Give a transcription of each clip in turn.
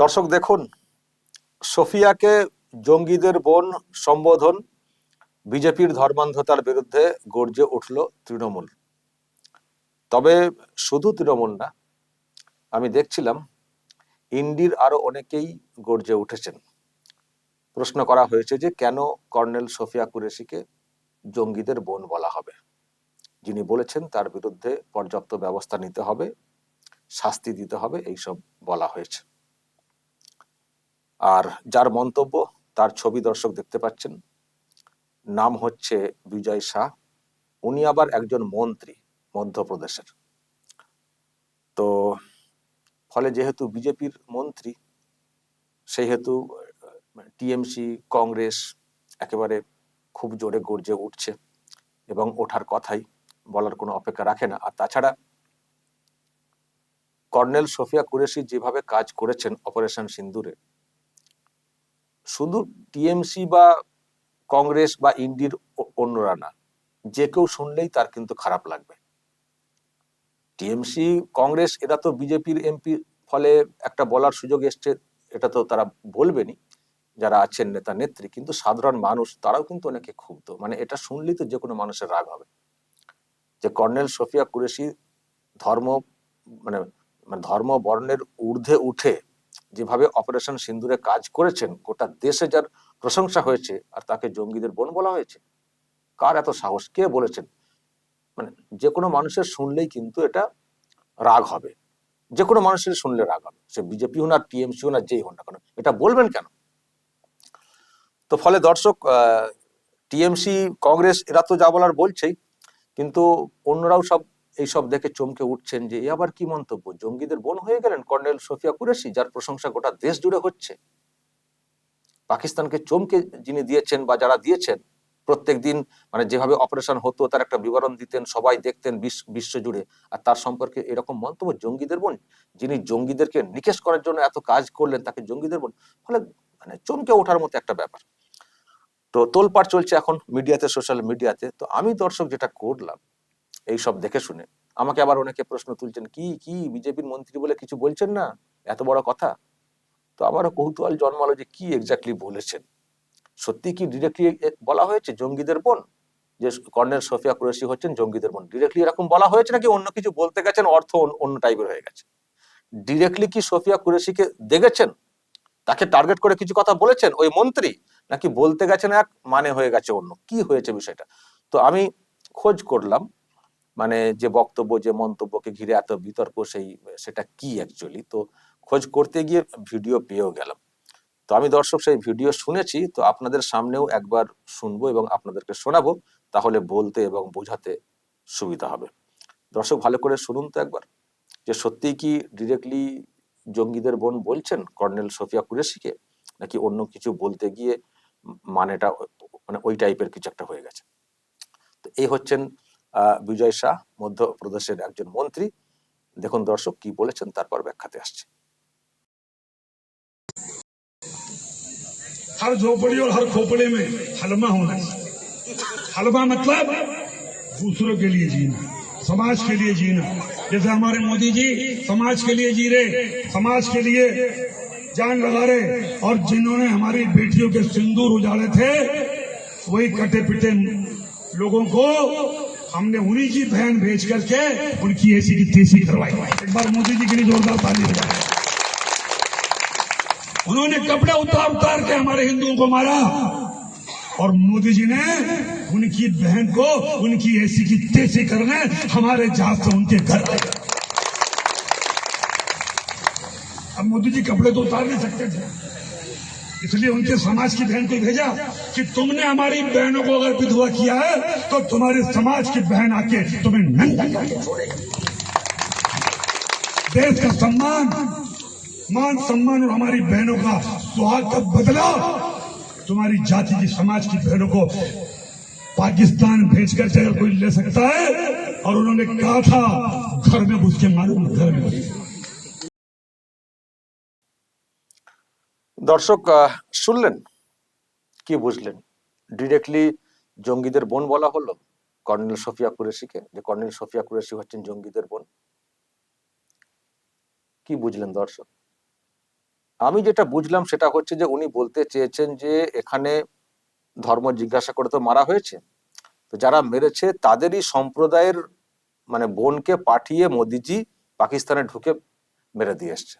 দর্শক দেখুন, সোফিয়াকে জঙ্গিদের বোন সম্বোধন বিজেপির ধর্মান্ধতার বিরুদ্ধে গর্জে উঠল তৃণমূল। তবে শুধু তৃণমূল না, আমি দেখছিলাম ইন্ডির আরও অনেকেই গর্জে উঠেছেন। প্রশ্ন করা হয়েছে যে কেন কর্নেল সোফিয়া কুরেশিকে জঙ্গিদের বোন বলা হবে? যিনি বলেছেন তার বিরুদ্ধে পর্যাপ্ত ব্যবস্থা নিতে হবে, শাস্তি দিতে হবে, এইসব বলা হয়েছে। আর যার মন্তব্য, তার ছবি দর্শক দেখতে পাচ্ছেন, নাম হচ্ছে বিজয় শাহ। উনি আবার একজন মন্ত্রী মধ্যপ্রদেশের। তো ফলে যেহেতু বিজেপির মন্ত্রী, সেহেতু টিএমসি, কংগ্রেস একেবারে খুব জোরে গর্জে উঠছে এবং ওঠার কথাই বলার কোনো অপেক্ষা রাখে না। আর তাছাড়া কর্নেল সোফিয়া কুরেশি যেভাবে কাজ করেছেন অপারেশন সিন্দুরে শুধু টিএমসি বা কংগ্রেস বা ইন্ডির অন্যরা না, যে কেউ শুনলেই তার কিন্তু খারাপ লাগবে। টিএমসি, কংগ্রেস, এরা তো বিজেপির এমপি, ফলে একটা বলার সুযোগ এসছে, এটা তো তারা বলবেনই, যারা আছেন নেতা, নেত্রী, কিন্তু সাধারণ মানুষ, তারাও কিন্তু অনেকে ক্ষুব্ধ। মানে এটা শুনলেই তো যে কোনো মানুষের রাগ হবে। যে কর্নেল সোফিয়া কুরেশি ধর্ম মানে মানে ধর্ম বর্ণের ঊর্ধ্বে উঠে যেভাবে অপারেশন সিন্দুরে কাজ করেছেন, গোটা দেশে যার প্রশংসা হয়েছে আর তাকে জঙ্গিদের বোন বলা হয়েছে, কার এত সাহস, কে বলেছেন? মানে যে কোনো মানুষের শুনলেই কিন্তু এটা রাগ হবে। যে কোনো মানুষের শুনলে রাগ হবে। সে বিজেপি হোক না টিএমসি হোক না যেই হোক না কেন, এটা বলবেন কেন? তো ফলে দর্শক টিএমসি, কংগ্রেস এরা তো যা বলার বলছেই, কিন্তু অন্যরাও সব এইসব দেখে চমকে উঠছেন যে আবার কি মন্তব্য? জঙ্গিদের বোন হয়ে গেলেন কর্নেল সোফিয়া কুরেশি, যার প্রশংসা গোটা দেশ জুড়ে হচ্ছে। পাকিস্তানকে চমকে যিনি দিয়েছেন বা যারা দিয়েছেন, প্রত্যেক দিন মানে যেভাবে অপারেশন হতো, তার একটা বিবরণ দিতেন, সবাই দেখতেন বিশ্ব জুড়ে। আর তার সম্পর্কে এরকম মন্তব্য, জঙ্গিদের বোন, যিনি জঙ্গিদেরকে নিকেশ করার জন্য এত কাজ করলেন, তাকে জঙ্গিদের বোন, ফলে মানে চমকে ওঠার মতো একটা ব্যাপার। তো তোলপাড় চলছে এখন মিডিয়াতে, সোশ্যাল মিডিয়াতে। তো আমি দর্শক যেটা করলাম এই সব দেখে শুনে। আমাকে আবার অনেকে প্রশ্ন তুলছেন, কি কি, বিজেপির মন্ত্রী বলে কিছু বলছেন না? এত বড় কথা? তো আমারও কৌতূহল জন্মালো যে কি এক্স্যাক্টলি বলেছেন। সত্যি কি ডিরেক্টলি বলা হয়েছে জঙ্গিদের বোন? যে কর্নেল সোফিয়া কুরেশি হচ্ছেন জঙ্গিদের বোন। ডিরেক্টলি এরকম বলা হয়েছে নাকি অন্য কিছু বলতে গেছেন, অর্থ অন্য টাইপের হয়ে গেছে? ডিরেক্টলি কি সোফিয়া কুরেশিকে দেখেছেন? তাকে টার্গেট করে কিছু কথা বলেছেন? ওই মন্ত্রী? নাকি বলতে গেছেন এক মানে হয়ে গেছে অন্য? কি হয়েছে বিষয়টা? তো আমি খোঁজ করলাম। মানে যে বক্তব্য, যে মন্তব্যকে ঘিরে এত বিতর্ক, সেই, সেটা কি অ্যাকচুয়ালি তো খোঁজ করতে গিয়ে ভিডিও পেয়েও গেলাম। তো আমি দর্শক, সেই ভিডিও শুনেছি, তো আপনাদের সামনেও একবার শুনব এবং আপনাদেরকে শোনাবো, তাহলে বলতে এবং বোঝাতে সুবিধা হবে। দর্শক, ভালো করে শুনুন তো একবার। যে সত্যিই কি ডিরেক্টলি জঙ্গিদের বোন বলছেন, কর্নেল সোফিয়া কুরেশিকে? নাকি অন্য কিছু বলতে গিয়ে মানেটা মানে ওই টাইপের কিছু একটা হয়ে গেছে? তো এই হচ্ছেন বিজয় শাহ মধ্যপ্রদেশের একজন মন্ত্রী দেখুন দর্শক কি বলেছেন তারপর ব্যাখ্যাতে আসছে हर झोपड़ी और हर खोपड़े में हलमा होना चाहिए हलमा मतलब दूसरों के लिए जीना समाज के लिए जीना जैसे हमारे मोदी जी समाज के लिए जी रहे समाज के लिए जान लगा रहे और जिन्होंने हमारी बेटियों के सिंदूर उजाड़े थे वही कटे पिटे लोगों को हमने उन्हीं की बहन भेज करके उनकी ऐसी की तेज़ी करवाई। एक बार मोदी जी के लिए जोरदार ताली बजाए उन्होंने कपड़े उतार उतार के हमारे हिंदुओं को मारा और मोदी जी ने उनकी बहन को उनकी ऐसी की तेज़ी करने हमारे जहाज़ से उनके घर आए अब मोदी जी कपड़े तो उतार नहीं सकते थे। इसलिए उनके समाज की बहन को भेजा कि तुमने हमारी बहनों को अगर विधवा किया है तो तुम्हारे समाज की बहन आके तुम्हें नंगा करके छोड़ेगी। देश का सम्मान, मान सम्मान और हमारी बहनों का सुहाग का बदला तुम्हारी जाति की समाज की बहनों को पाकिस्तान भेजकर से कोई ले सकता है? और उन्होंने कहा था, घर में घुस के मालूम घर में घुस দর্শক শুনলেন? কি বুঝলেন? ডিরেক্টলি জঙ্গিদের বোন বলা হলো কর্নেল সোফিয়া কুরেশিকে, যে কর্নেল সোফিয়া কুরেশি হচ্ছেন জঙ্গিদের বোন। কি বুঝলেন দর্শক? আমি যেটা বুঝলাম সেটা হচ্ছে যে উনি বলতে চেয়েছেন যে এখানে ধর্ম জিজ্ঞাসা করে তো মারা হয়েছে। তো যারা মেরেছে তাদেরই সম্প্রদায়ের মানে বোনকে পাঠিয়ে মোদিজি পাকিস্তানে ঢুকে মেরে দিয়ে এসছে।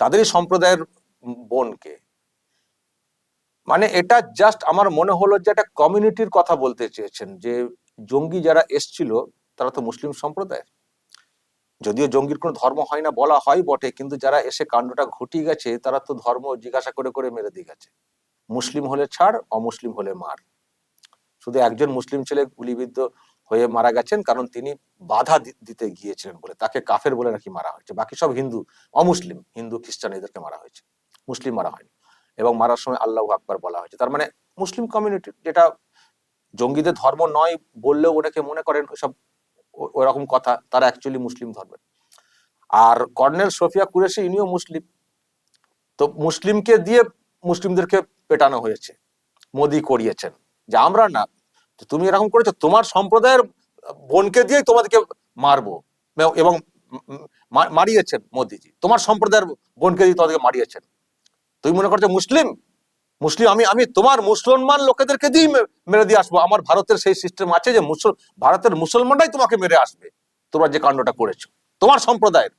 তাদেরই সম্প্রদায়ের বোনকে। মানে এটা জাস্ট আমার মনে হলো যে একটা কমিউনিটির কথা বলতে চেয়েছেন যে জঙ্গি যারা এসছিল, তারা তো মুসলিম সম্প্রদায়ের। যদিও জঙ্গির কোনো ধর্ম হয় না বলা হয় বটে, কিন্তু যারা এসে কাণ্ডটা ঘটিয়ে গেছে, তারা তো ধর্ম জিজ্ঞাসা করে করে মেরে দিয়ে গেছে। মুসলিম হলে ছাড়, অমুসলিম হলে মার। শুধু একজন মুসলিম ছেলে গুলিবিদ্ধ হয়ে মারা গেছেন, কারণ তিনি বাধা দিতে গিয়েছিলেন বলে, তাকে কাফের বলে নাকি মারা হয়েছে। বাকি সব হিন্দু, অমুসলিম, হিন্দু, খ্রিস্টান এদেরকে মারা হয়েছে। মুসলিম মারা হয়নি। এবং মারার সময় আল্লাহ আকবার বলা হয়েছে। তার মানে মুসলিম কমিউনিটি যেটা জঙ্গিদের ধর্ম নয় বললেও ওনাকে মনে করেন ও- ওরকম কথা, তারা অ্যাকচুয়ালি মুসলিম ধর্মের। আর কর্নেল সোফিয়া কুরেশি, ইনিও মুসলিম। তো মুসলিমকে দিয়ে মুসলিমদেরকে পেটানো হয়েছে। মোদি করিয়েছেন। যে আমরা না তুমি এরকম করেছ, তোমার সম্প্রদায়ের বোনকে দিয়েই তোমাদেরকে মারবো। এবং মারিয়েছেন মোদিজি। তোমার সম্প্রদায়ের বোনকে দিয়ে তোমাদেরকে মারিয়েছেন। তুমি মনে করছ মুসলিম? মুসলিম, আমি আমি তোমার মুসলমান লোকেদেরকে দিয়ে মেরে দিয়ে আসব। আমার ভারতের সেই সিস্টেম আছে যে মুসল, ভারতের মুসলমানরাই তোমাকে মেরে আসবে। তোমরা যে কাণ্ডটা করেছ। তোমার সম্প্রদায়ের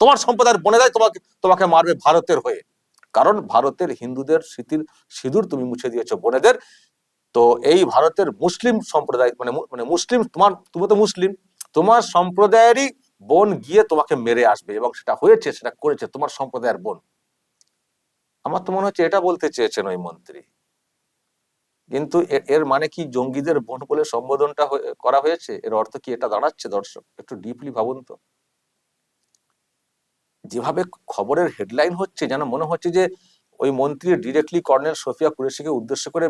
তোমার সম্প্রদায়ের বোনেরাই তোমাকে তোমাকে মারবে ভারতের হয়ে। কারণ ভারতের হিন্দুদের স্মৃতির সিঁদুর তুমি মুছে দিয়েছ বোনেদের। তো এই ভারতের মুসলিম সম্প্রদায় মানে মানে মুসলিম, তোমার, তুমি তো মুসলিম, তোমার সম্প্রদায়েরই বোন গিয়ে তোমাকে মেরে আসবে এবং সেটা হয়েছে, সেটা করেছে, তোমার সম্প্রদায়ের বোন। আমার তো মনে হচ্ছে এটা বলতে চেয়েছেন ওই মন্ত্রী। কিন্তু এর মানে কি জঙ্গিদের বোন বলে সম্বোধনটা করা হয়েছে? এর অর্থ কি এটা দাঁড়াচ্ছে দর্শক? একটু ডিপলি ভাবুন তো। যেভাবে খবরের হেডলাইন হচ্ছে, যেন মনে হচ্ছে যে ওই মন্ত্রী ডিরেক্টলি কর্নেল সোফিয়া কুরেশিকে উদ্দেশ্য করে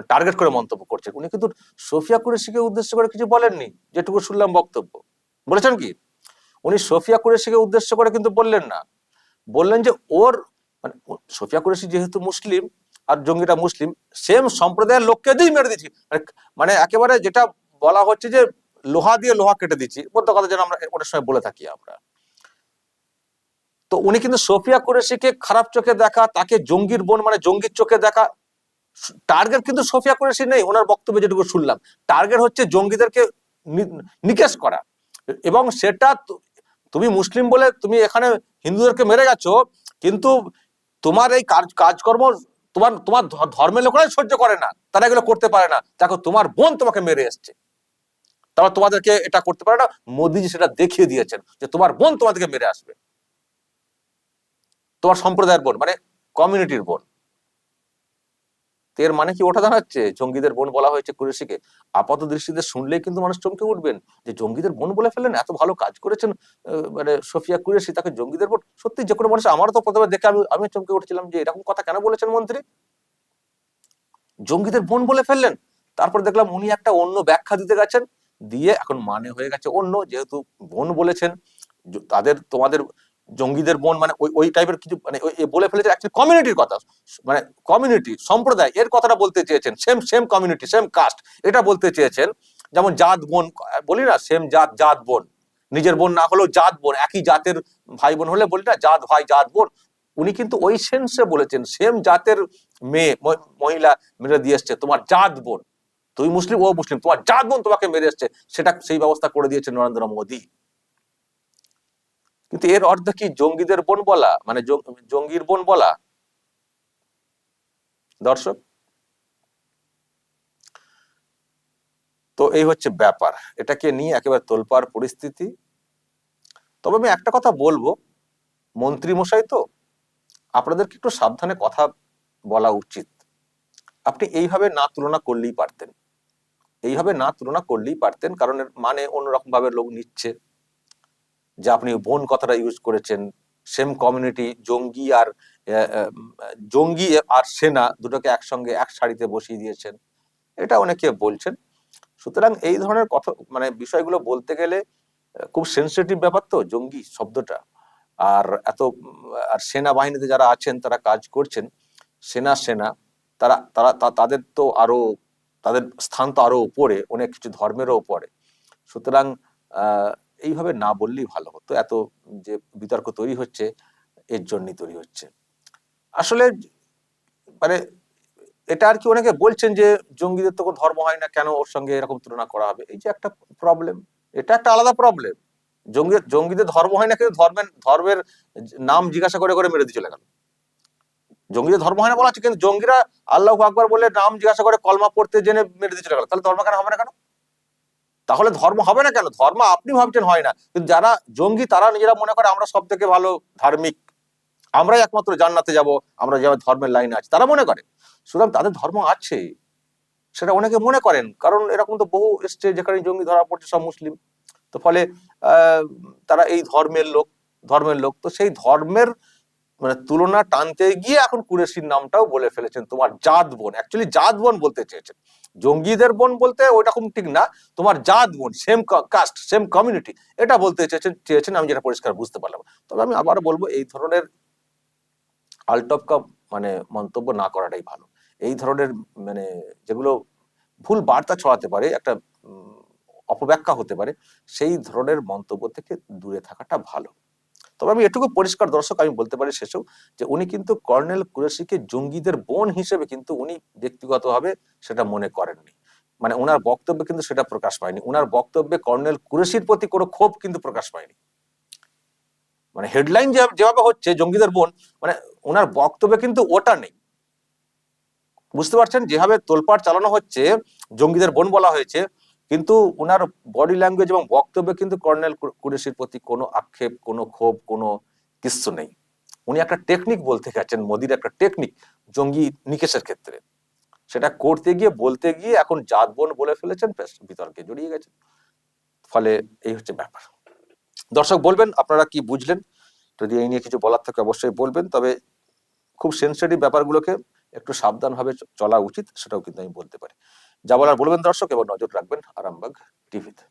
টার্গেট করে মন্তব্য করছেন। উনি কিন্তু সোফিয়া কুরেশিকে উদ্দেশ্য করে কিছু বলেননি, যেটুকু শুনলাম বক্তব্য। বলেছেন কি? উনি সোফিয়া কুরেশিকে উদ্দেশ্য করে কিন্তু বললেন না। বললেন যে ওর মানে সোফিয়া কুরেশি যেহেতু মুসলিম আর জঙ্গিটা মুসলিম সেম সম্প্রদায়ের লোককে দিয়ে মেরে দিচ্ছি মানে- মানে একেবারে যেটা বলা হচ্ছে যে লোহা দিয়ে লোহা কেটে দিচ্ছি বলতে কথা যেন আমরা অনেক সময় বলে থাকি আমরা। তো উনি কিন্তু সোফিয়া কুরেশিকে খারাপ চোখে দেখা, তাকে জঙ্গির বোন মানে জঙ্গির চোখে দেখা টার্গেট কিন্তু সোফিয়া কুরেশি নেই, ওনার বক্তব্যে যেটুকু শুনলাম। টার্গেট হচ্ছে জঙ্গিদেরকে নিকেশ করা। এবং সেটা তুমি মুসলিম বলে তুমি এখানে হিন্দুদেরকে মেরে গেছো, কিন্তু তোমার এই কাজ কাজকর্ম তোমার তোমার ধর্মের লোকেরাই সহ্য করে না। তারা এগুলো করতে পারে না। দেখো, তোমার বোন তোমাকে মেরে এসছে। তারপর তোমাদেরকে এটা করতে পারে না। মোদিজি সেটা দেখিয়ে দিয়েছেন যে তোমার বোন তোমাদেরকে মেরে আসবে। তোমার সম্প্রদায়ের বোন মানে কমিউনিটির বোন। এর মানে কি ওটা দাঁড়াচ্ছে? জঙ্গিদের বোন বলা হয়েছে কুরেশিকে। আপাত দৃষ্টিতে শুনলেই কিন্তু মানুষ চমকে উঠবেন যে জঙ্গিদের বোন বলে ফেললেন, এত ভালো কাজ করেছেন মানে সোফিয়া কুরেশি, তাকে জঙ্গিদের বোন, সত্যি যে কোনো মানুষ, আমারও তো প্রথমে দেখে আমি আমি চমকে উঠেছিলাম যে এরকম কথা কেন বলেছেন মন্ত্রী? জঙ্গিদের বোন বলে ফেললেন, তারপর দেখলাম উনি একটা অন্য ব্যাখ্যা দিতে গেছেন, দিয়ে এখন মানে হয়ে গেছে অন্য, যেহেতু বোন বলেছেন তাদের, তোমাদের জঙ্গিদের বোন মানে ওই ওই টাইপের কিছু মানে বলে ফেলেছে অ্যাকচুয়ালি কমিউনিটির কথা। মানে কমিউনিটি সম্প্রদায়, এর কথাটা বলতে চেয়েছেন। Same same community same caste এটা বলতে চেয়েছেন। যেমন জাত বোন, বলি না সেম জাত জাত বোন। নিজের বোন না হলেও জাত বোন, একই জাতের ভাই বোন হলে বলি না, জাত ভাই, জাত বোন। উনি কিন্তু ওই সেন্সে বলেছেন সেম জাতের মেয়ে মহিলা মেরে দিয়ে এসছে, তোমার জাত বোন। তুই মুসলিম, ও মুসলিম, তোমার জাত বোন তোমাকে মেরে এসছে। সেটা সেই ব্যবস্থা করে দিয়েছে নরেন্দ্র মোদী। কিন্তু এর অর্থ কি জঙ্গিদের বোন বলা? মানে জঙ্গির বোন বলা? দর্শক, তো এই হচ্ছে ব্যাপার। এটাকে নিয়ে একেবারে তোলপাড় পরিস্থিতি। তবে আমি একটা কথা বলব, মন্ত্রী মশাই তো, আপনাদেরকে একটু সাবধানে কথা বলা উচিত। আপনি এইভাবে না তুলনা করলেই পারতেন। এইভাবে না তুলনা করলেই পারতেন, কারণ এর মানে অন্যরকম ভাবে লোক নিচ্ছে। যে আপনি বোন কথাটা ইউজ করেছেন সেম কমিউনিটি জঙ্গি আর জঙ্গি আর সেনা দুটোকে একসঙ্গে এক সারিতে বসিয়ে দিয়েছেন। এটা অনেকে বলছেন। সুতরাং এই ধরনের কথা মানে বিষয়গুলো বলতে গেলে খুব সেন্সিটিভ ব্যাপার তো, জঙ্গি শব্দটা। আর এত, আর সেনাবাহিনীতে যারা আছেন, তারা কাজ করছেন, সেনা সেনা, তারা তারা তাদের তো আরও, তাদের স্থান তো আরও উপরে, অনেক কিছু ধর্মেরও উপরে। সুতরাং এইভাবে না বললেই ভালো হতো। এত যে বিতর্ক তৈরি হচ্ছে, এর জন্যই তৈরি হচ্ছে। আসলে মানে এটা আর কি অনেকে বলছেন যে জঙ্গিদের তো কোনো ধর্ম হয় না, কেন ওর সঙ্গে এরকম তুলনা করা হবে? এই যে একটা প্রবলেম এটা একটা আলাদা প্রবলেম জঙ্গি, জঙ্গিদের ধর্ম হয় না কিন্তু ধর্মের ধর্মের নাম জিজ্ঞাসা করে করে মেরে দিয়ে চলে গেল। জঙ্গিদের ধর্ম হয় না বলা হচ্ছে, কিন্তু জঙ্গিরা আল্লাহ আকবর বলে নাম জিজ্ঞাসা করে, কলমা পড়তে জেনে মেরে দিয়ে চলে গেল। তাহলে ধর্ম কেন হবে না কেন? তাহলে ধর্ম হবে না কেন? ধর্ম আপনি ভাবছেন হয় না। কিন্তু যারা জঙ্গি, তারা নিজেরা মনে করে আমরা সব থেকে ভালো ধার্মিক। আমরাই একমাত্র জান্নাতে যাব, আমরা যেমন ধর্মের লাইনে আছি, তারা মনে করে। সুতরাং তাদের ধর্ম আছে, সেটা অনেকে মনে করেন। কারণ এরকম তো বহু এসছে যেখানে জঙ্গি ধরা পড়ছে, সব মুসলিম। তো ফলে তারা এই ধর্মের লোক ধর্মের লোক। তো সেই ধর্মের মানে তুলনা টানতে গিয়ে এখন কুরেশির নামটাও বলে ফেলেছেন। তোমার জাত বোন অ্যাকচুয়ালি জাত বোন বলতে চেয়েছেন। জঙ্গিদের বোন বলতে ওইরকম ঠিক না। তোমার জাত বোন সেম কাস্ট সেম কমিউনিটি এটা বলতে চেয়েছেন চেয়েছেন, আমি যেটা পরিষ্কার বুঝতে পারলাম। তবে আমি আবার বলব, এই ধরনের আলটপকা মানে মন্তব্য না করাটাই ভালো। এই ধরনের মানে যেগুলো ভুল বার্তা ছড়াতে পারে, একটা অপব্যাখ্যা হতে পারে, সেই ধরনের মন্তব্য থেকে দূরে থাকাটা ভালো। তবে আমি এটুকু পরিষ্কার দর্শক আমি বলতে পারি শেষেও যে উনি কিন্তু কর্নেল কুরেশিকে জঙ্গিদের বোন হিসেবে কিন্তু উনি ব্যক্তিগতভাবে সেটা মনে করেননি। মানে ওনার বক্তব্যে কিন্তু সেটা প্রকাশ পায়নি। ওনার বক্তব্যে কর্নেল কুরেশির প্রতি কোনো ক্ষোভ কিন্তু প্রকাশ পায়নি। মানে হেডলাইন যেভাবে হচ্ছে জঙ্গিদের বোন মানে ওনার বক্তব্যে কিন্তু ওটা নেই। বুঝতে পারছেন? যেভাবে তোলপাড় চালানো হচ্ছে, জঙ্গিদের বোন বলা হয়েছে কিন্তু ওনার বডি ল্যাঙ্গুয়েজ এবং বক্তব্যে কিন্তু কর্নেল কুরেশির প্রতি কোনো আক্ষেপ, কোনো ক্ষোভ, কোনো কিচ্ছু নেই। উনি একটা টেকনিক বলতে গেছেন, মোদির একটা টেকনিক জঙ্গি নিকেশের ক্ষেত্রে। সেটা করতে গিয়ে, বলতে গিয়ে এখন জাত বোন বলে ফেলেছেন বিতর্কে জড়িয়ে গেছেন। ফলে এই হচ্ছে ব্যাপার। দর্শক, বলবেন, আপনারা কি বুঝলেন? যদি এই নিয়ে কিছু বলার থাকে, অবশ্যই বলবেন, তবে খুব সেন্সিটিভ ব্যাপারগুলোকে একটু সাবধানভাবে চলা উচিত, সেটাও কিন্তু আমি বলতে পারি। যা বলার বলবেন দর্শক এবং নজর রাখবেন আরামবাগ টিভিতে।